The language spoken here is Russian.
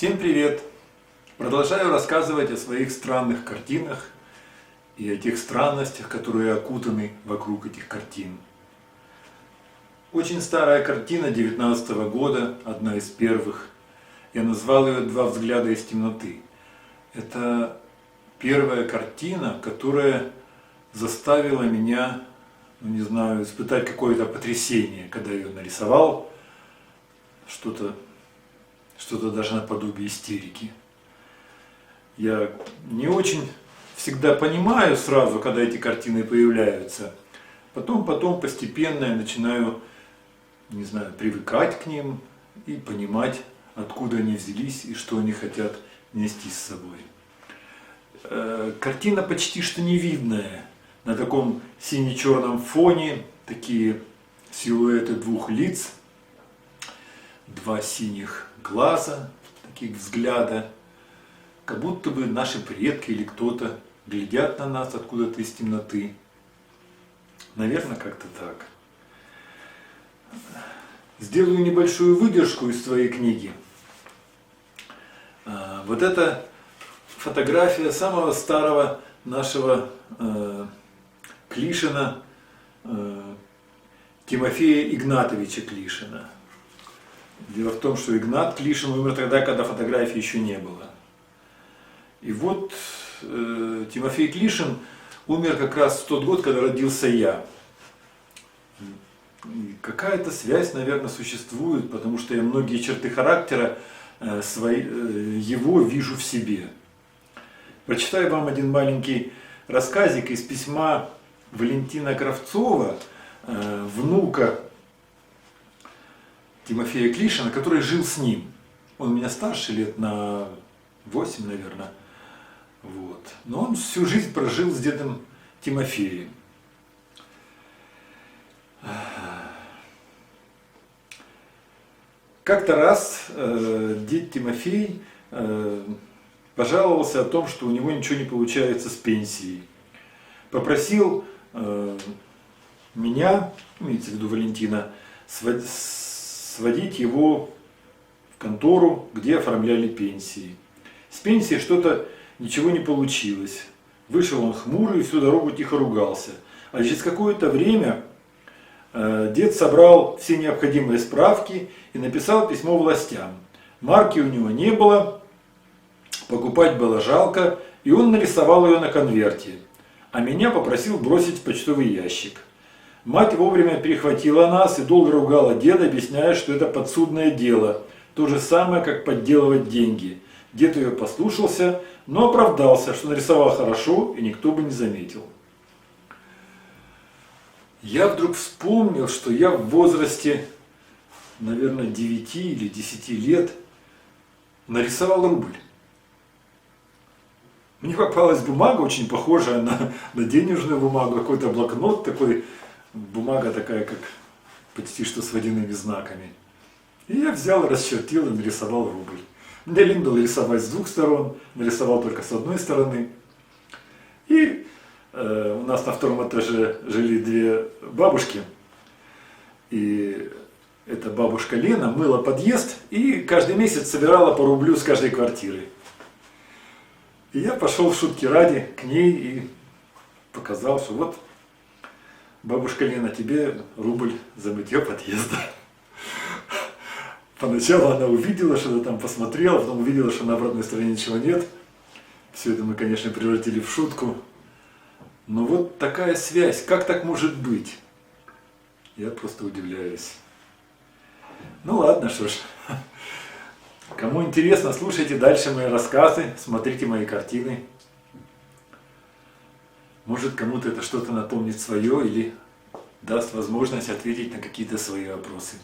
Всем привет! Продолжаю рассказывать о своих странных картинах и о тех странностях, которые окутаны вокруг этих картин. Очень старая картина 19 года, одна из первых. Я назвал ее «Два взгляда из темноты». Это первая картина, которая заставила меня, ну не знаю, испытать какое-то потрясение, когда я ее нарисовал. Что-то что-то даже наподобие истерики. Я не очень всегда понимаю сразу, когда эти картины появляются. Потом, потом постепенно я начинаю, не знаю, привыкать к ним и понимать, откуда они взялись и что они хотят нести с собой. Э, картина почти что невидная. На таком сине-черном фоне такие силуэты двух лиц, два синих глаза, таких взгляда, как будто бы наши предки или кто-то глядят на нас откуда-то из темноты. Наверное, как-то так. Сделаю небольшую выдержку из своей книги. А, вот это фотография самого старого нашего э, Клишина, э, Тимофея Игнатовича Клишина. Дело в том, что Игнат Клишин умер тогда, когда фотографии еще не было. И вот э, Тимофей Клишин умер как раз в тот год, когда родился я. Какая-то связь, наверное, существует, потому что я многие черты характера э, свои, э, его вижу в себе. Прочитаю вам один маленький рассказик из письма Валентина Кравцова, э, внука Тимофея Клишина, который жил с ним. Он меня старше лет на 8, наверное. Вот. Но он всю жизнь прожил с дедом Тимофеем. Как-то раз э, дед Тимофей э, пожаловался о том, что у него ничего не получается с пенсией. Попросил э, меня, имеется в виду Валентина, сводить его в контору, где оформляли пенсии. С пенсией что-то ничего не получилось. Вышел он хмурый и всю дорогу тихо ругался. А через какое-то время э, дед собрал все необходимые справки и написал письмо властям. Марки у него не было, покупать было жалко, и он нарисовал ее на конверте. А меня попросил бросить в почтовый ящик. Мать вовремя перехватила нас и долго ругала деда, объясняя, что это подсудное дело. То же самое, как подделывать деньги. Дед ее послушался, но оправдался, что нарисовал хорошо и никто бы не заметил. Я вдруг вспомнил, что я в возрасте, наверное, 9 или 10 лет нарисовал рубль. Мне попалась бумага, очень похожая на, на денежную бумагу, какой-то блокнот такой бумага такая, как почти что с водяными знаками. И я взял, расчертил и нарисовал рубль. Мне лень было рисовать с двух сторон, нарисовал только с одной стороны. И э, у нас на втором этаже жили две бабушки. И эта бабушка Лена мыла подъезд и каждый месяц собирала по рублю с каждой квартиры. И я пошел в шутки ради к ней и показал, что вот бабушка Лена, тебе рубль за мытье подъезда. Поначалу она увидела, что-то там посмотрела, потом увидела, что на обратной стороне ничего нет. Все это мы, конечно, превратили в шутку. Но вот такая связь, как так может быть? Я просто удивляюсь. Ну ладно, что ж. Кому интересно, слушайте дальше мои рассказы, смотрите мои картины. Может кому-то это что-то напомнит свое или даст возможность ответить на какие-то свои вопросы.